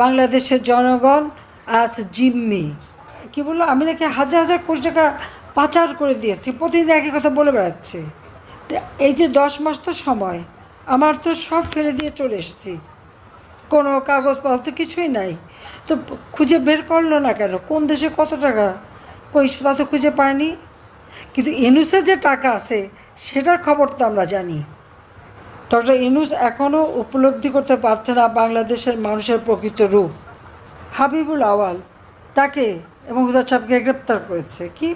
বাংলাদেশের জনগণ আজ জিম্মি। কি বলল? আমি নাকি হাজার হাজার কোটি টাকা পাচার করে দিয়েছি, প্রতিদিন একই কথা বলে বেড়াচ্ছে। এই যে দশ মাস তো সময়, আমার তো সব ফেলে দিয়ে চলে এসেছি। কোনো কাগজপত্র কিছুই নাই। তো খুঁজে বের করল না কেন? কোন দেশে কত টাকা? কই সেটা তো খুঁজে পায়নি। কিন্তু এনুসের যে টাকা আছে, সেটার খবর তো আমরা জানি। ডক্টর ইনুস এখনও উপলব্ধি করতে পারছে না বাংলাদেশের মানুষের প্রকৃত রূপ। হাবিবুল আওয়াল তাকে এবং হুদার সাহেবকে গ্রেপ্তার করেছে। কি?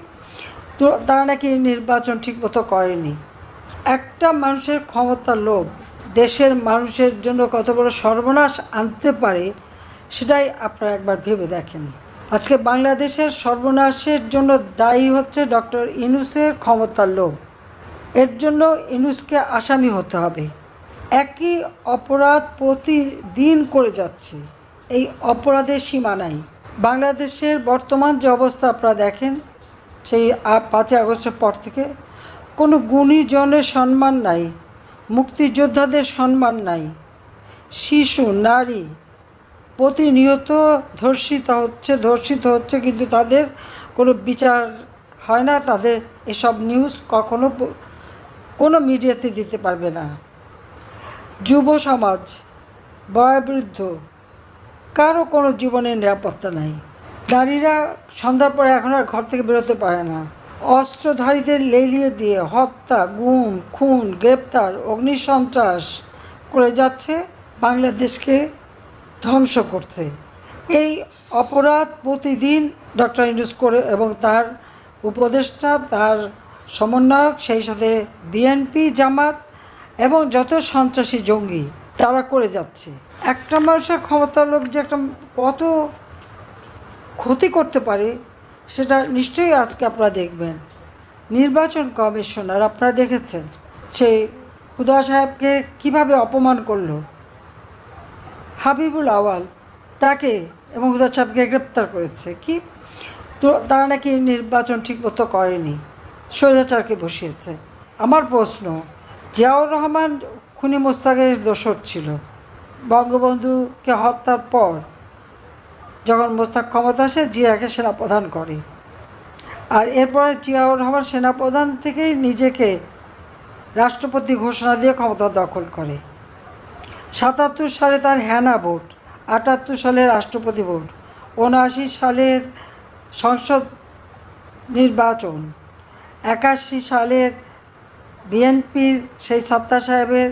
তো তারা নাকি নির্বাচন ঠিকমতো করেনি। একটা মানুষের ক্ষমতার লোভ দেশের মানুষের জন্য কত বড় সর্বনাশ আনতে পারে, সেটাই আপনারা একবার ভেবে দেখেন। আজকে বাংলাদেশের সর্বনাশের জন্য দায়ী হচ্ছে ডক্টর ইনুসের ক্ষমতার লোভ। এর জন্য ইনুসকে আসামি হতে হবে। একই অপরাধ প্রতিদিন করে যাচ্ছে। এই অপরাধের সীমা নাই। বাংলাদেশের বর্তমান যে অবস্থা আপনারা দেখেন, সেই পাঁচই আগস্টের পর থেকে কোনো গুণীজনের সম্মান নাই, মুক্তিযোদ্ধাদের সম্মান নাই। শিশু, নারী প্রতিনিয়ত ধর্ষিত হচ্ছে ধর্ষিত হচ্ছে, কিন্তু তাদের কোনো বিচার হয় না। তাদের এসব নিউজ কখনো কোনো মিডিয়াতে দিতে পারবে না। যুব সমাজ, বয়োবৃদ্ধ, কারও কোনো জীবনের নিরাপত্তা নাই। নারীরা সন্ধ্যার পরে এখন আর ঘর থেকে বেরোতে পারে না। অস্ত্রধারীদের লেলিয়ে দিয়ে হত্যা, গুম, খুন, গ্রেপ্তার, অগ্নিসন্ত্রাস করে যাচ্ছে বাংলাদেশকে ধ্বংস করছে এই অপরাধ প্রতিদিন ডক্টর ইন্ডুস করে এবং তার উপদেষ্টা, তার সমন্বয়ক, সেই সাথে বিএনপি জামাত এবং যত সন্ত্রাসী জঙ্গি, তারা করে যাচ্ছে। একটা মানুষের ক্ষমতার লোক যে একটা কত ক্ষতি করতে পারে, সেটা নিশ্চয়ই আজকে আপনারা দেখবেন। নির্বাচন কমিশনার আপনারা দেখেছেন সেই হুদা সাহেবকে কীভাবে অপমান করল? হাবিবুল আওয়াল তাকে এবং হুদা সাহেবকে গ্রেপ্তার করেছে। কি? তো তারা নাকি নির্বাচন ঠিকমতো করেনি। স্বৈরাচারকে বসিয়েছে। আমার প্রশ্ন জিয়াউর রহমান, খুনি মোস্তাকের দোষর ছিল। বঙ্গবন্ধুকে হত্যার পর যখন মোস্তাক ক্ষমতা আসে, জিয়াকে সেনাপ্রধান করে। আর এরপরে জিয়াউর রহমান সেনাপ্রধান থেকেই নিজেকে রাষ্ট্রপতি ঘোষণা দিয়ে ক্ষমতা দখল করে। সাতাত্তর সালে তার হ্যানা ভোট, আটাত্তর সালে রাষ্ট্রপতি ভোট, উনআশি সালের সংসদ নির্বাচন, একাশি সালের বিএনপির সেই সাত্তার সাহেবের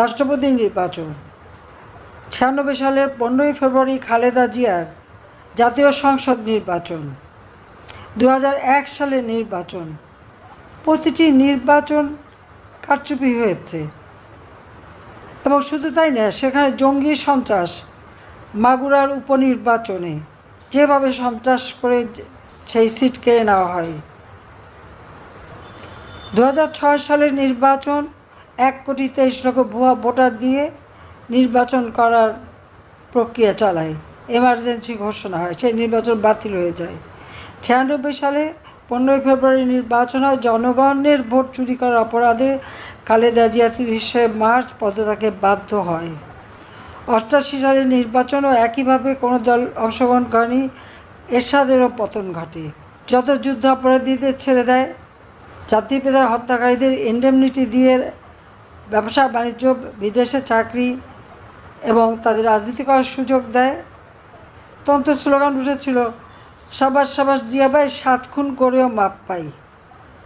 রাষ্ট্রপতি নির্বাচন, ছিয়ানব্বই সালের পনেরোই ফেব্রুয়ারি খালেদা জিয়ার জাতীয় সংসদ নির্বাচন দু হাজার এক সালের নির্বাচন। প্রতিটি নির্বাচন কারচুপি হয়েছে। এবং শুধু তাই না, সেখানে জঙ্গি সন্ত্রাস মাগুরার উপনির্বাচনে যেভাবে সন্ত্রাস করে সেই সিট কেড়ে নেওয়া হয়। দু হাজার ছয় সালের নির্বাচন, এক কোটি তেইশ লক্ষ ভুয়া ভোটার দিয়ে নির্বাচন করার প্রক্রিয়া চালায়। এমার্জেন্সি ঘোষণা হয়, সেই নির্বাচন বাতিল হয়ে যায়। ছিয়ানব্বই সালে পনেরোই ফেব্রুয়ারি নির্বাচন হয়, জনগণের ভোট চুরি করার অপরাধে খালেদা জিয়া তিরিশে মার্চ পদত্যাগে বাধ্য হয়। অষ্টাশি সালের নির্বাচনও একইভাবে কোনো দল অংশগ্রহণ করেনি, এরশাদেরও পতন ঘটে। যত যুদ্ধ অপরাধীদের ছেড়ে দেয় জাতির পিতার হত্যাকারীদের ইন্ডেমনিটি দিয়ে ব্যবসা বাণিজ্য, বিদেশে চাকরি এবং তাদের রাজনীতি করার সুযোগ দেয়। তখন তো স্লোগান উঠেছিল, সাবাস সাবাস, জিয়া ভাই, সাত খুন করেও মাপ পাই।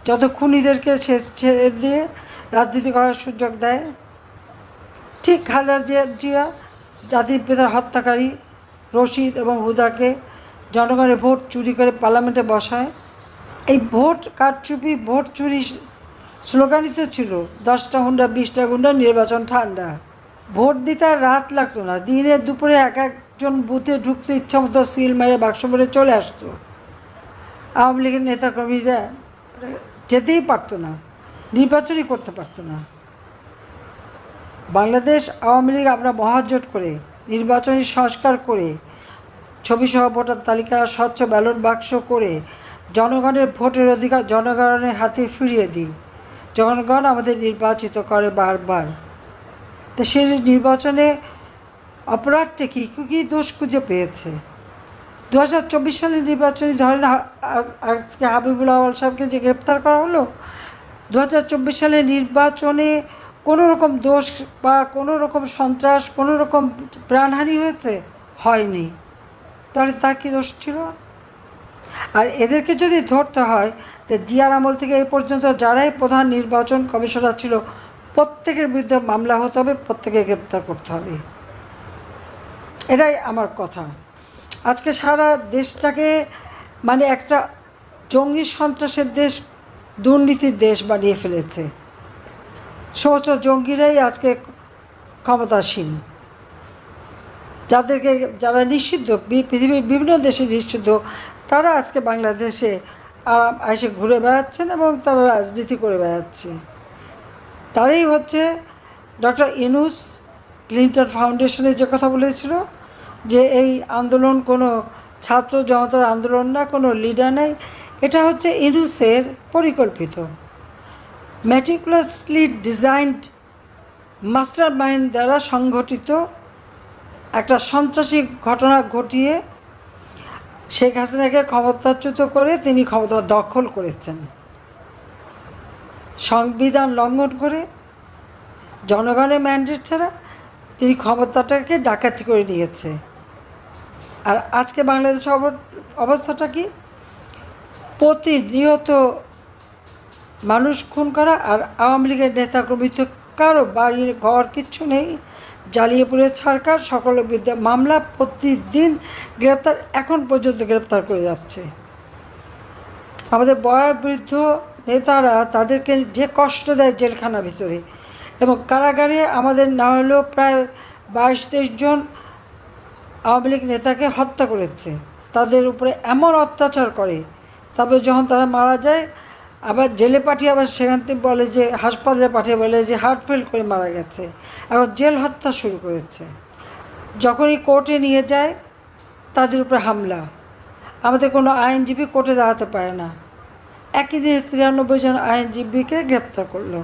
যত খুনিদেরকে সে ছেড়ে দিয়ে রাজনীতি করার সুযোগ দেয়। ঠিক খালেদা জিয়া জিয়া জাতির পিতার হত্যাকারী রশিদ এবং হুদাকে জনগণের ভোট চুরি করে পার্লামেন্টে বসায়। এই ভোট কারচুপি, ভোট চুরি স্লোগানই তো ছিল, দশটা হুন্ডা, বিশটা গুন্ডা, নির্বাচন ঠান্ডা। ভোট দিতে আর রাত লাগতো না, দিনে দুপুরে এক একজন বুথে ঢুকতে ইচ্ছা মতো সিল মেরে বাক্স ভরে চলে আসতো। আওয়ামী লীগের নেতাকর্মীরা যেতেই পারতো না, নির্বাচনই করতে পারতো না। বাংলাদেশ আওয়ামী লীগ আমরা মহাজোট করে, নির্বাচনী সংস্কার করে ছবিসহ ভোটার তালিকা, স্বচ্ছ ব্যালট বাক্স করে জনগণের ভোটের অধিকার জনগণের হাতে ফিরিয়ে দিই। জনগণ আমাদের নির্বাচিত করে বারবার। তো সেই নির্বাচনে অপরাধটা কী? কী দোষ খুঁজে পেয়েছে? দু হাজার চব্বিশ সালের নির্বাচনী ধরেন আজকে হাবিবুল আওয়াল সাহেবকে যে গ্রেপ্তার করা হলো দু হাজার চব্বিশ সালের নির্বাচনে কোনো রকম দোষ বা কোনো রকম সন্ত্রাস কোনো রকম প্রাণহানি হয়েছে? হয়নি। তাহলে তার কী দোষ ছিল? আর এদেরকে যদি ধরতে হয়, তো জিয়ার আমল থেকে এই পর্যন্ত যারাই প্রধান নির্বাচন কমিশনার ছিল, প্রত্যেকের বিরুদ্ধে মামলা হতে হবে প্রত্যেকে গ্রেপ্তার করতে হবে। এটাই আমার কথা। আজকে সারা দেশটাকে মানে একটা জঙ্গি সন্ত্রাসের দেশ, দুর্নীতির দেশ বানিয়ে ফেলেছে। সমস্ত জঙ্গিরাই আজকে ক্ষমতাসীন। যাদেরকে, যারা নিষিদ্ধ, পৃথিবীর বিভিন্ন দেশে নিষিদ্ধ তারা আজকে বাংলাদেশে আরাম এসে ঘুরে বেড়াচ্ছেন এবং তারা রাজনীতি করে বেড়াচ্ছে। তারই হচ্ছে ডক্টর ইনুস ক্লিন্টন ফাউন্ডেশনের যে কথা বলেছিল যে এই আন্দোলন কোনো ছাত্র জনতার আন্দোলন না, কোনো লিডার নেই, এটা হচ্ছে ইনুসের পরিকল্পিত। ম্যাটিকুলাসলি ডিজাইনড মাস্টার মাইন্ড দ্বারা সংঘটিত একটা সন্ত্রাসী ঘটনা ঘটিয়ে শেখ হাসিনাকে ক্ষমতাচ্যুত করে তিনি ক্ষমতা দখল করেছেন। সংবিধান লঙ্ঘন করে জনগণের ম্যান্ডেট ছাড়া তিনি ক্ষমতাটাকে ডাকাতি করে নিয়েছে। আর আজকে বাংলাদেশ অব- অবস্থাটা কি? প্রতিনিয়ত মানুষ খুন করা আর আওয়ামী লীগের নেতাকর্মী তো কারও বাড়ির ঘর কিচ্ছু নেই। জ্বালিয়ে পুড়ে ছাড়কার সকলের বিরুদ্ধে মামলা প্রতিদিন গ্রেপ্তার, এখন পর্যন্ত গ্রেপ্তার করে যাচ্ছে। আমাদের বয়োবৃদ্ধ নেতারা তাদেরকে যে কষ্ট দেয় জেলখানার ভিতরে এবং কারাগারে আমাদের না হলেও প্রায় বাইশ, তেইশ জন আওয়ামী লীগ নেতাকে হত্যা করেছে। তাদের উপরে এমন অত্যাচার করে, তবে যখন তারা মারা যায় আবার জেলে পাঠিয়ে আবার সেখান থেকে বলে যে, হাসপাতালে পাঠিয়ে বলে যে হার্ট ফেল করে মারা গেছে। এখন জেল হত্যা শুরু করেছে। যখনই কোর্টে নিয়ে যায়, তাদের উপরে হামলা। আমাদের কোনো আইনজীবী কোর্টে দাঁড়াতে পারে না। একই দিনে তিরানব্বই জন আইনজীবীকে গ্রেপ্তার করল।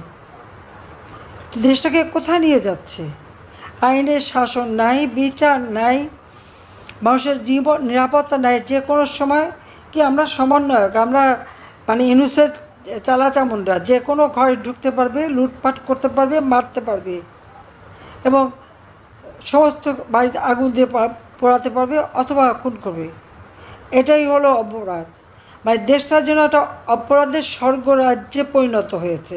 দেশটাকে কোথায় নিয়ে যাচ্ছে? আইনের শাসন নাই, বিচার নাই, মানুষের জীবন নিরাপত্তা নাই, যে কোনো সময় কি আমরা সমন্বয়ক? আমরা মানে ইনুসের চালাচামুন্ডা, যে কোনো ঘরে ঢুকতে পারবে, লুটপাট করতে পারবে, মারতে পারবে এবং সমস্ত বাড়িতে আগুন দিয়ে পোড়াতে পারবে অথবা খুন করবে। এটাই হলো অপরাধ। মানে দেশটা যেন একটা অপরাধের স্বর্গরাজ্যে পরিণত হয়েছে।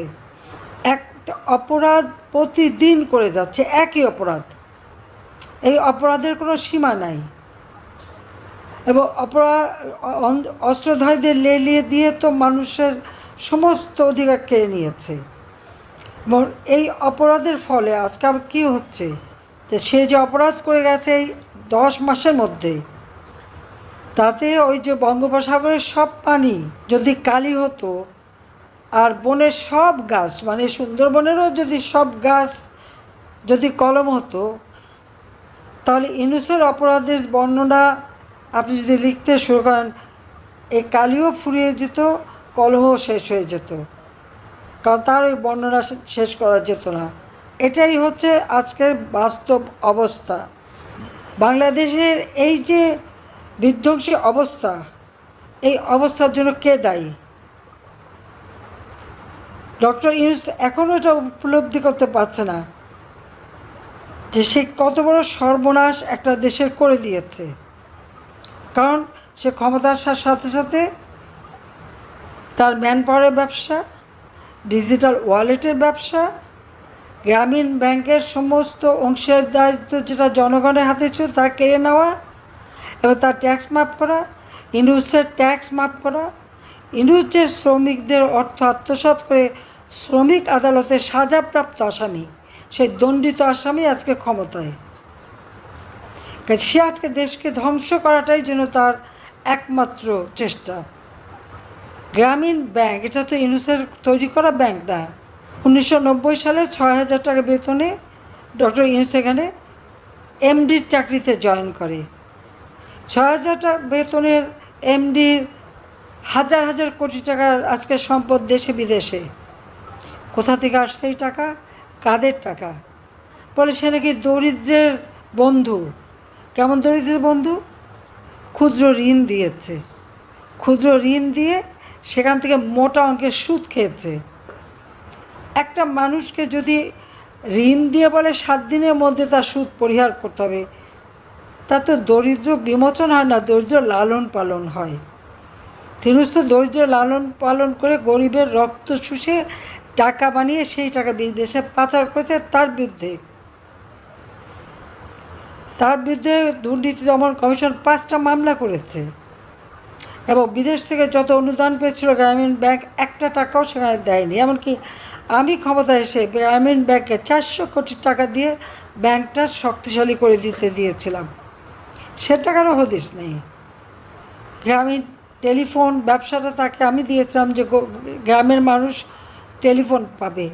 একটা অপরাধ প্রতিদিন করে যাচ্ছে, একই অপরাধ। এই অপরাধের কোনো সীমা নাই। এবং অপরাধ অস্ত্রধারীদের লেলিয়ে দিয়ে তো মানুষের সমস্ত অধিকার কেড়ে নিয়েছে। এই অপরাধের ফলে আজকে আবার কী হচ্ছে? যে সে যে অপরাধ করে গেছে এই দশ মাসের মধ্যে, তাতে ওই যে বঙ্গোপসাগরের সব পানি যদি কালি হতো, আর বনের সব গাছ মানে সুন্দরবনেরও যদি সব গাছ যদি কলম হতো, তাহলে ইনুসের অপরাধের বর্ণনা আপনি যদি লিখতে শুরু করেন, এই কালিও ফুরিয়ে যেত কলমও শেষ হয়ে যেত। কারণ তার ওই বর্ণনা শেষ করা যেত না। এটাই হচ্ছে আজকের বাস্তব অবস্থা। বাংলাদেশের এই যে বিধ্বংসী অবস্থা, এই অবস্থার জন্য কে দায়ী? ডক্টর ইউনুস এখনও এটা উপলব্ধি করতে পারছে না যে সে কত বড় সর্বনাশ একটা দেশের করে দিয়েছে। কারণ সে ক্ষমতা আসার সাথে সাথে তার ম্যান পাওয়ারের ব্যবসা, ডিজিটাল ওয়ালেটের ব্যবসা, গ্রামীণ ব্যাংকের সমস্ত অংশের দায়িত্ব যেটা জনগণের হাতে ছিল তা কেড়ে নেওয়া এবং তার ট্যাক্স মাফ করা, ইন্ডুসের ট্যাক্স মাফ করা, ইন্ডুসের শ্রমিকদের অর্থ আত্মসাৎ করে শ্রমিক আদালতে সাজাপ্রাপ্ত আসামি, সেই দণ্ডিত আসামি আজকে ক্ষমতায়। সে আজকে দেশকে ধ্বংস করাটাই যেন তার একমাত্র চেষ্টা। গ্রামীণ ব্যাংক, এটা তো ইউনুসের তৈরি করা ব্যাংক না। উনিশশো নব্বই সালে ছয় হাজার টাকা বেতনে ডক্টর ইউনুস এখানে এমডির চাকরিতে জয়েন করে। ছয় হাজার টাকা বেতনের এমডির হাজার হাজার কোটি টাকার আজকে সম্পদ দেশে বিদেশে। কোথা থেকে আসছে এই টাকা? কাদের টাকা? বলে সে নাকি দরিদ্রের বন্ধু। কেমন দরিদ্র বন্ধু? ক্ষুদ্র ঋণ দিয়েছে। ক্ষুদ্র ঋণ দিয়ে সেখান থেকে মোটা অঙ্কের সুদ খেয়েছে। একটা মানুষকে যদি ঋণ দিয়ে বলে সাত দিনের মধ্যে তার সুদ পরিহার করতে হবে, তা তো দরিদ্র বিমোচন হয় না, দরিদ্র লালন পালন হয়। তিরুস দরিদ্র লালন পালন করে গরিবের রক্ত শুষে টাকা বানিয়ে সেই টাকা বিদেশে পাচার করেছে তার বিরুদ্ধে। তার বিরুদ্ধে দুর্নীতি দমন কমিশন পাঁচটা মামলা করেছে। এবং বিদেশ থেকে যত অনুদান পেয়েছিল গ্রামীণ ব্যাংক, একটা টাকাও সেখানে দেয়নি। এমনকি আমি ক্ষমতা এসে গ্রামীণ ব্যাংকে চারশো কোটি টাকা দিয়ে ব্যাংকটা শক্তিশালী করে দিতে দিয়েছিলাম। সে টাকারও হদিস নেই। গ্রামীণ টেলিফোন ব্যবসাটা তাকে আমি দিয়েছিলাম যে গ্রামের মানুষ টেলিফোন পাবে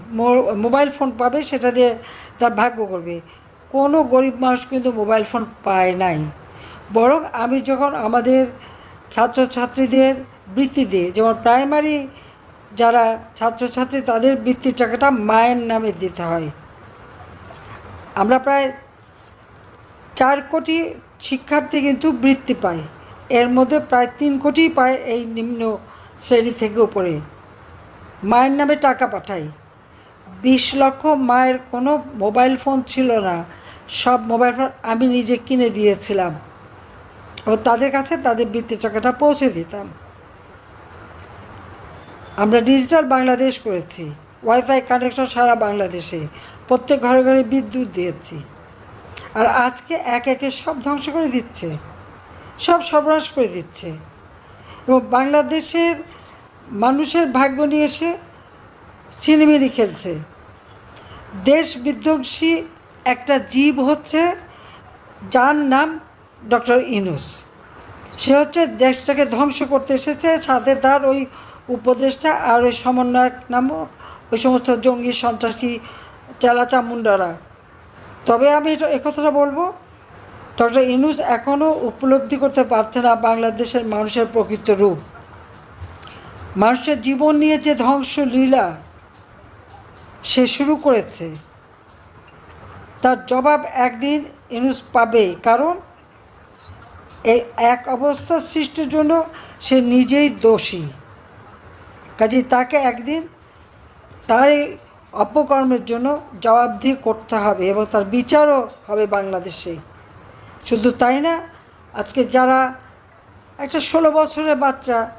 মোবাইল ফোন পাবে, সেটা দিয়ে তার ভাগ্য করবে। কোনো গরিব মানুষ কিন্তু মোবাইল ফোন পায় নাই। বরং আমি যখন আমাদের ছাত্রছাত্রীদের বৃত্তি দিয়ে, যেমন প্রাইমারি যারা ছাত্রছাত্রী, তাদের বৃত্তির টাকাটা মায়ের নামে দিতে হয়। আমরা প্রায় চার কোটি শিক্ষার্থী কিন্তু বৃত্তি পায় এর মধ্যে প্রায় তিন কোটি পায় এই নিম্ন শ্রেণি থেকে উপরে। মায়ের নামে টাকা পাঠাই। বিশ লক্ষ মায়ের কোনো মোবাইল ফোন ছিল না। সব মোবাইল ফোন আমি নিজে কিনে দিয়েছিলাম। এবং তাদের কাছে তাদের বৃত্তি টাকাটা পৌঁছে দিতাম। আমরা ডিজিটাল বাংলাদেশ করেছি, ওয়াইফাই কানেকশন সারা বাংলাদেশে, প্রত্যেক ঘরে ঘরে বিদ্যুৎ দিয়েছি। আর আজকে এক একে সব ধ্বংস করে দিচ্ছে, সব সর্বনাশ করে দিচ্ছে। এবং বাংলাদেশের মানুষের ভাগ্য নিয়ে এসে সিনেমিনি খেলছে। দেশ বিধ্বংসী একটা জীব হচ্ছে, যার নাম ডক্টর ইনুস। সে হচ্ছে দেশটাকে ধ্বংস করতে এসেছে। সাথে তার ওই উপদেষ্টা আর ওই সমন্বয়ক নামক ওই সমস্ত জঙ্গি সন্ত্রাসী চালাচামুন্ডারা তবে আমি একথাটা বলব, ডক্টর ইনুস এখনও উপলব্ধি করতে পারছে না বাংলাদেশের মানুষের প্রকৃত রূপ। মানুষের জীবন নিয়ে যে ধ্বংস লীলা সে শুরু করেছে, তার জবাব একদিন ইনুস পাবে। কারণ এই এক অবস্থা সৃষ্টির জন্য সে নিজেই দোষী। কাজে তাকে একদিন তার এই অপকর্মের জন্য জবাবদিহি করতে হবে এবং তার বিচারও হবে বাংলাদেশে। শুধু তাই না, আজকে যারা একটা ষোলো বছরের বাচ্চা,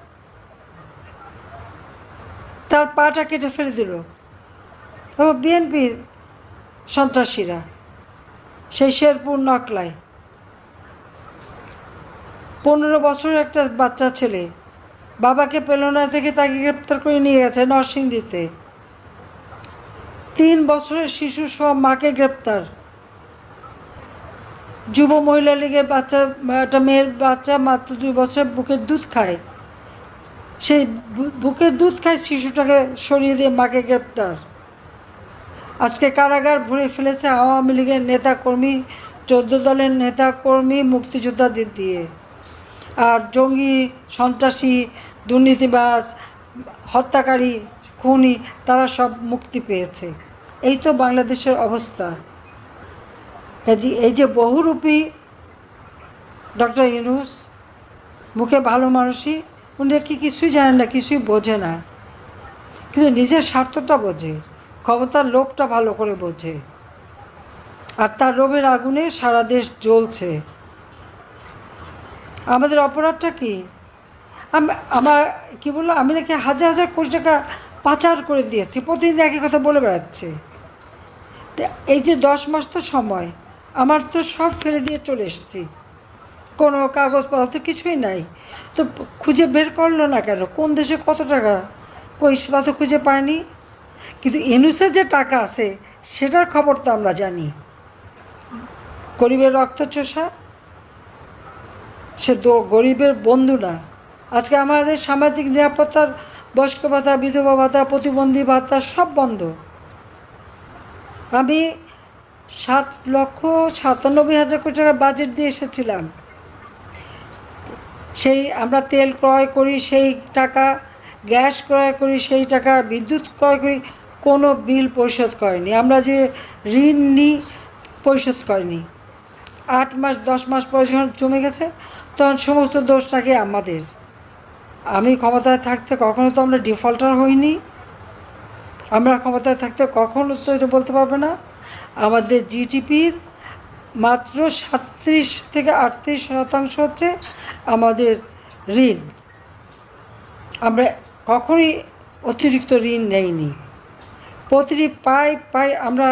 তার পাটা কেটে ফেলে দিল। এবং বিএনপির সন্ত্রাসীরা, সেই শেরপুর নকলায়। পনেরো বছর একটা বাচ্চা ছেলে। বাবাকে পেল না থেকে তাকে গ্রেপ্তার করে নিয়ে গেছে নরসিংদীতে। তিন বছরের শিশু সহ মাকে গ্রেপ্তার। যুব মহিলা লীগের বাচ্চা, একটা মেয়ের বাচ্চা মাত্র দুই বছর বুকের দুধ খায়। সেই বুকের দুধ খায় শিশুটাকে সরিয়ে দিয়ে মাকে গ্রেপ্তার। আজকে কারাগার ভরে ফেলেছে আওয়ামী লীগের নেতাকর্মী, চোদ্দ দলের নেতাকর্মী, মুক্তিযোদ্ধাদের দিয়ে। আর জঙ্গি, সন্ত্রাসী, দুর্নীতিবাজ, হত্যাকারী, খুনি, তারা সব মুক্তি পেয়েছে। এই তো বাংলাদেশের অবস্থা। এই যে বহুরূপী ডক্টর ইউনুস, মুখে ভালো মানুষই, উনি কি কিছুই জানেন না, কিছুই বোঝে না। কিন্তু নিজের স্বার্থটা বোঝে, ক্ষমতার লোভটা ভালো করে বোঝে। আর তার লোভের আগুনে সারা দেশ জ্বলছে। আমাদের অপরাধটা কি? আম- আমার, কি বলল? আমি নাকি হাজার হাজার কোটি টাকা পাচার করে দিয়েছি, প্রতিদিন একই কথা বলে বেড়াচ্ছে। এই যে দশ মাস তো সময়, আমার তো সব ফেলে দিয়ে চলে এসেছি। কোনো কাগজপত্র তো কিছুই নাই। তো খুঁজে বের করল না কেন? কোন দেশে কত টাকা? কই, সেটা তো খুঁজে পায়নি কিন্তু ইনুসের যে টাকা আছে, সেটার খবর তো আমরা জানি। গরিবের রক্ত চোষা সে গরিবের বন্ধু না। আজকে আমাদের সামাজিক নিরাপত্তার বয়স্ক ভাতা, বিধবা ভাতা, প্রতিবন্ধী ভাতা সব বন্ধ। আমি সাত লক্ষ সাতানব্বই হাজার কোটি টাকা বাজেট দিয়ে এসেছিলাম। সেই আমরা তেল ক্রয় করি, সেই টাকা, গ্যাস ক্রয় করি, সেই টাকা বিদ্যুৎ ক্রয় করি, কোনো বিল পরিশোধ করেনি। আমরা যে ঋণ নিই, পরিশোধ করেনি। আট মাস, দশ মাস পরে যখন জমে গেছে। তখন সমস্ত দোষটাকে আমাদের। আমি ক্ষমতায় থাকতে কখনো তো আমরা ডিফল্টার হইনি। আমরা ক্ষমতায় থাকতে কখনো তো এটা বলতে পারবে না। আমাদের জিডিপির মাত্র সাতত্রিশ থেকে আটত্রিশ শতাংশ হচ্ছে আমাদের ঋণ। আমরা কখনোই অতিরিক্ত ঋণ নেইনি। প্রতিটি পাই পাই আমরা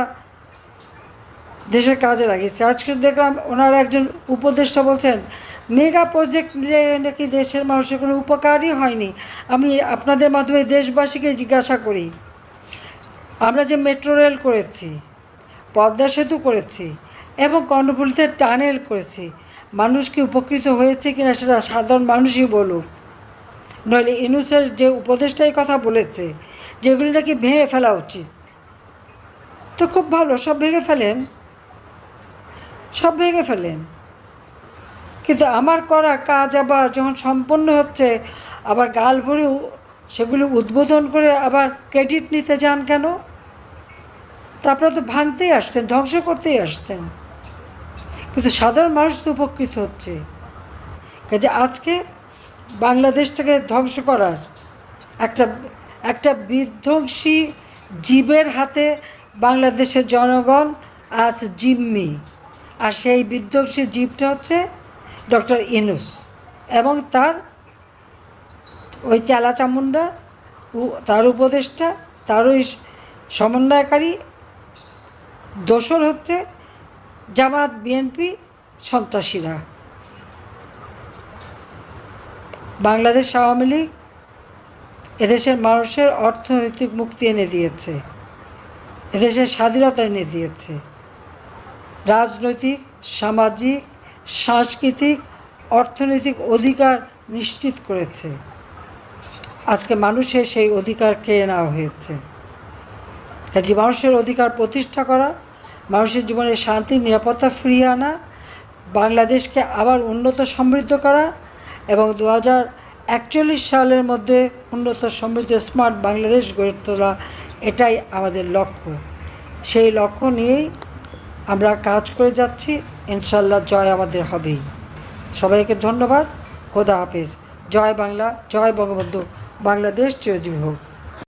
দেশের কাজে লাগিয়েছি। আজকে দেখলাম ওনার একজন উপদেষ্টা বলছেন, মেগা প্রজেক্ট নাকি দেশের মানুষের কোনো উপকারই হয়নি। আমি আপনাদের মাধ্যমে দেশবাসীকে জিজ্ঞাসা করি, আমরা যে মেট্রো রেল করেছি, পদ্মা সেতু করেছি এবং কর্ণফুলিতে টানেল করেছি, মানুষ কি উপকৃত হয়েছে কিনা সেটা সাধারণ মানুষই বলুক। নইলে ইনুসের যে উপদেষ্টাই কথা বলেছে, যেগুলি নাকি ভেঙে ফেলা উচিত। তো খুব ভালো, সব ভেঙে ফেলেন। সব ভেঙে ফেলেন কিন্তু আমার করা কাজ আবার যখন সম্পন্ন হচ্ছে, আবার গাল ভরে সেগুলো উদ্বোধন করে আবার ক্রেডিট নিতে যান কেন? তারপরে তো ভাঙতেই আসছেন, ধ্বংস করতেই আসছেন। কিন্তু সাধারণ মানুষ তো উপকৃত হচ্ছে। কাজে আজকে বাংলাদেশটাকে ধ্বংস করার একটা একটা বিধ্বংসী জীবের হাতে বাংলাদেশের জনগণ আজ জিম্মি। আর সেই বিধ্বংসী জীবটা হচ্ছে ডক্টর ইনুস এবং তার ওই চালা চামুন্ডা তার উপদেষ্টা তার ওই সমন্বয়কারী দোসর হচ্ছে জামাত বিএনপি সন্ত্রাসীরা। বাংলাদেশ আওয়ামী লীগ এদেশের মানুষের অর্থনৈতিক মুক্তি এনে দিয়েছে, এদেশের স্বাধীনতা এনে দিয়েছে। রাজনৈতিক, সামাজিক, সাংস্কৃতিক, অর্থনৈতিক অধিকার নিশ্চিত করেছে। আজকে মানুষের সেই অধিকার কেড়ে নেওয়া হয়েছে। কাজে মানুষের অধিকার প্রতিষ্ঠা করা, মানুষের জীবনে শান্তি, নিরাপত্তা ফিরিয়ে আনা, বাংলাদেশকে আবার উন্নত সমৃদ্ধ করা এবং দু একচল্লিশ সালের মধ্যে উন্নত সমৃদ্ধ স্মার্ট বাংলাদেশ গড়ে তোলা, এটাই আমাদের লক্ষ্য। সেই লক্ষ্য নিয়েই আমরা কাজ করে যাচ্ছি, ইনশাল্লাহ জয় আমাদের হবেই। সবাইকে ধন্যবাদ, খোদা হাফেজ। জয় বাংলা, জয় বঙ্গবন্ধু। বাংলাদেশ চিরজীবী হোক।